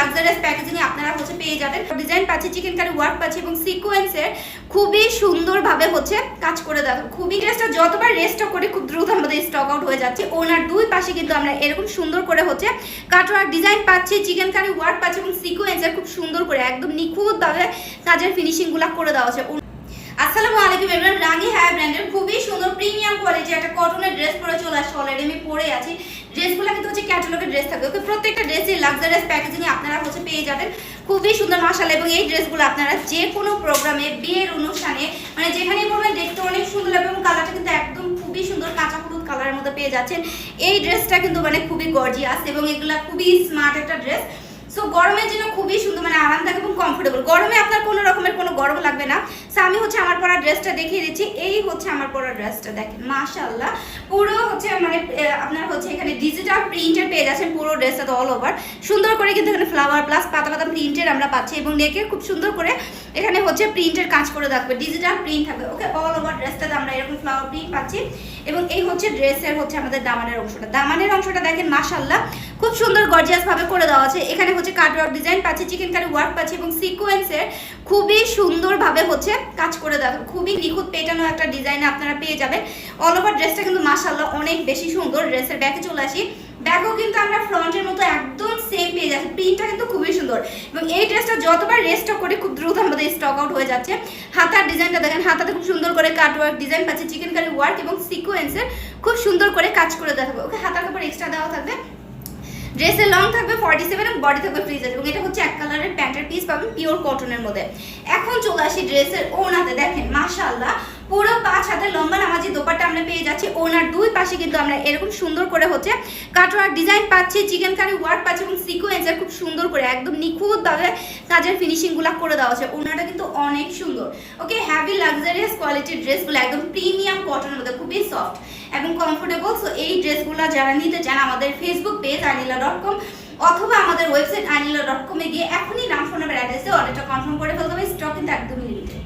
Luxurious packaging এ আপনারা হচ্ছে পেয়ে যাবেন। ডিজাইন পাচ্ছি চিকেন কারি ওয়ার্ক পাচ্ছি এবং সিকোয়েন্সের খুবই সুন্দরভাবে হচ্ছে কাজ করে দেওয়া। খুবই ড্রেসটা যতবার রেস্ট করি, খুব দ্রুত আমাদের স্টক আউট হয়ে যাচ্ছে। ওনার দুই পাশে কিন্তু আমরা এরকম সুন্দর করে হচ্ছে কাটওয়ার ডিজাইন পাচ্ছি চিকেন কারি ওয়ার্ক পাচ্ছি এবং সিকোয়েন্সের খুব সুন্দর করে একদম নিখুঁতভাবে কাজের ফিনিশিংগুলো করে দেওয়া আছে আসসালামু আলাইকুম এভরিওয়ান রাঙি হায়ার ব্র্যান্ডের খুবই সুন্দর প্রিমিয়াম কোয়ালিটি একটা কটনের ড্রেস পরে চলে আসছে অলরেডি আমি পরে আছি। ড্রেসগুলো কিন্তু হচ্ছে ক্যাটালগের ড্রেস থাকবে ওকে প্রত্যেকটা ড্রেসে লাক্সারিয়াস প্যাকেজিং আপনারা হচ্ছে পেয়ে যাবেন। খুবই সুন্দর, মাশাআল্লাহ। এবং এই ড্রেসগুলো আপনারা যে কোনো প্রোগ্রামে বিয়ের অনুষ্ঠানে মানে যেখানেই পরবেন দেখতে অনেক সুন্দর লাগবে এবং কালারটা কিন্তু একদম খুবই সুন্দর কাঁচা হলুদ কালারের মধ্যে পেয়ে যাচ্ছেন। এই ড্রেসটা কিন্তু মানে খুবই গর্জিয়াস এবং এগুলা খুবই স্মার্ট একটা ড্রেস সো গরমের জন্য খুবই সুন্দর মানে আরামদায়ক এবং কমফোর্টেবল গরমে আপনার কোনো গরম লাগবে না। আমি হচ্ছে আমার পরা ড্রেসটা দেখিয়ে দিচ্ছি। এই হচ্ছে আমার পরা ড্রেসটা দেখেন, মাশাআল্লাহ। পুরো হচ্ছে মানে আপনার হচ্ছে এখানে ডিজিটাল প্রিন্টের পেয়ে যাচ্ছেন পুরো ড্রেসটা তো অল ওভার সুন্দর করে কিন্তু এখানে ফ্লাওয়ার প্লাস পাতা পাতা প্রিন্টের আমরা পাচ্ছি এবং নেকে খুব সুন্দর করে এখানে হচ্ছে প্রিন্টের কাজ করে থাকবে ডিজিটাল প্রিন্ট থাকবে। ওকে অল ওভার ড্রেসটাতে আমরা এরকম ফ্লাওয়ার প্রিন্ট পাচ্ছি। এবং এই হচ্ছে ড্রেসের হচ্ছে আমাদের দামানের অংশটা। দামানের অংশটা দেখেন, মাশাআল্লাহ, খুব সুন্দর গর্জিয়াস ভাবে করে দেওয়া আছে। এখানে হচ্ছে কাটওয়ার্ক ডিজাইন পাচ্ছি চিকেন কারি ওয়ার্ক পাচ্ছি এবং সিকোয়েন্সের খুবই সুন্দরভাবে হচ্ছে কাজ করে দেওয়া খুবই নিখুঁত পেটানো একটা ডিজাইন আপনারা পেয়ে যাবেন। অল ওভার ড্রেসটা কিন্তু মাশাআল্লাহ অনেক বেশি সুন্দর। ড্রেসের ব্যাকে চলে আসি। ব্যাগও কিন্তু আমরা ফ্রন্টের মতো একদম সেম পেয়ে যাচ্ছি। প্রিন্টটা কিন্তু খুবই সুন্দর। এবং এই ড্রেসটা যতবার রেস্ট করি, খুব দ্রুত আমাদের স্টক আউট হয়ে যাচ্ছে। হাতার ডিজাইনটা দেখেন, হাতাতে খুব সুন্দর করে কাট ওয়ার্ক ডিজাইন পাচ্ছে। চিকেন কারি ওয়ার্ক এবং সিকোয়েন্সের খুব সুন্দর করে কাজ করে দেওয়া ওকে, হাতার কাপড় এক্সট্রা দেওয়া থাকবে। ড্রেসের লং থাকবে ফর্টি সেভেন এবং বডি থাকবে ফ্রিজ এবং এটা হচ্ছে এক কালারের প্যান্টের পিস পাবেন পিওর কটনের মধ্যে। এখন চলে আসি ড্রেসের ওনাতে দেখেন, মাশাআল্লাহ পুরো পাঁচ হাতের লম্বা নামাজি দোপাট্টা আমরা পেয়ে যাচ্ছি। ওনার দুই পাশে কিন্তু আমরা এরকম সুন্দর করে হচ্ছে কাটোয়ার ডিজাইন পাচ্ছি চিকেন কারি ওয়ার্ক পাচ্ছি এবং সিকোয়েন্সের খুব সুন্দর করে একদম নিখুঁতভাবে কাজের ফিনিশিংগুলো করে দেওয়া আছে ওনাটা কিন্তু অনেক সুন্দর। ওকে হ্যাভি লাক্সারিয়াস কোয়ালিটির ড্রেসগুলো একদম প্রিমিয়াম কটনের মধ্যে খুবই সফট এবং কমফোর্টেবল সো এই ড্রেসগুলো যারা নিতে চান আমাদের Facebook page Anila dot com অথবা আমাদের ওয়েবসাইট আনিলা ডট কমে গিয়ে এখনই নাম ফোন নাম্বার অ্যাড্রেসে অর্ডারটা কনফার্ম করে ফেলতে হবে। স্টক কিন্তু একদমই লিমিটেড